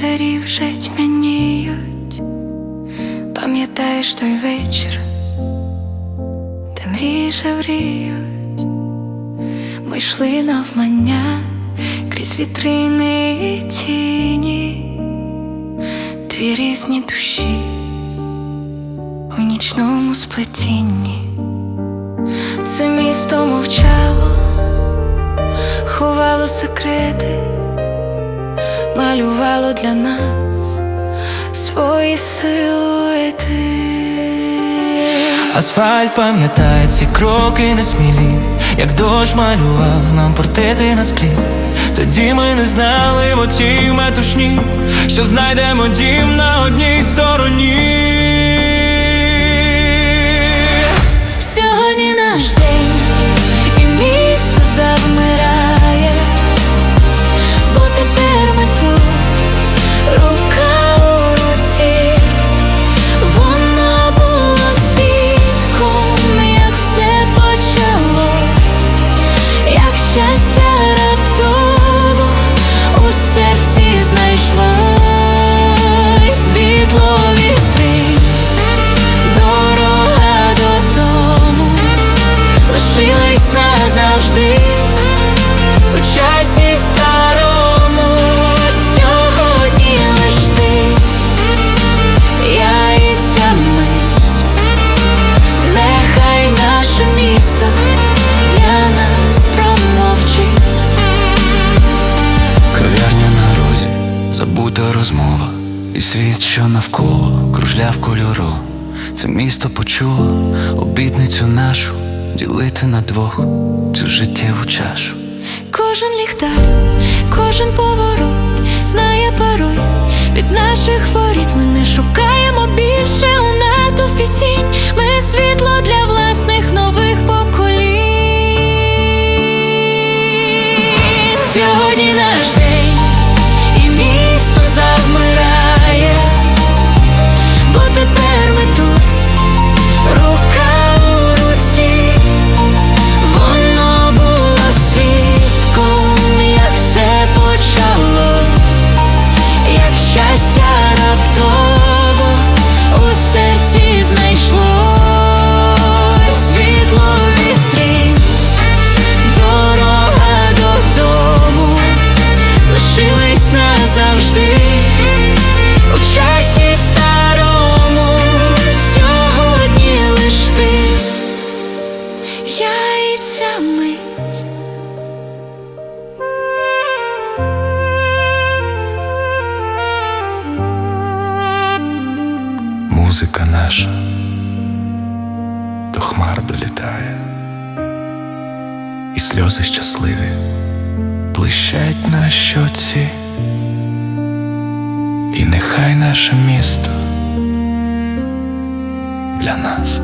ліхтарі вже тьмяніють, пам'ятаєш той вечір, де мрії жевріють, ми йшли навмання крізь вітрини і тіні, дві різні душі у нічному сплетінні. Це місто мовчало, ховало секрети, малювало для нас свої силуети. Асфальт пам'ятає ці кроки несмілі, як дощ малював нам портити на склі. Тоді ми не знали в отій метушні, що знайдемо дім на назавжди у часі старому сьогодні лиш ти, я і ця мить, нехай наше місто для нас промовчить. Кав'ярня на розі, забута розмова, і світ, що навколо кружляв кольоро. Це місто почуло обітницю нашу ділити на двох цю життєву чашу. Кожен ліхтар, кожен поворот знає пароль від наших воріт. Ми не шукаємо більше у натовпі тінь. Ми світло для власних нових поколінь. Сьогодні наш день, і місто завмирає, Я мить. Музика наша до хмар долітає, і сльози щасливі блищать на щоці, і нехай наше місто для нас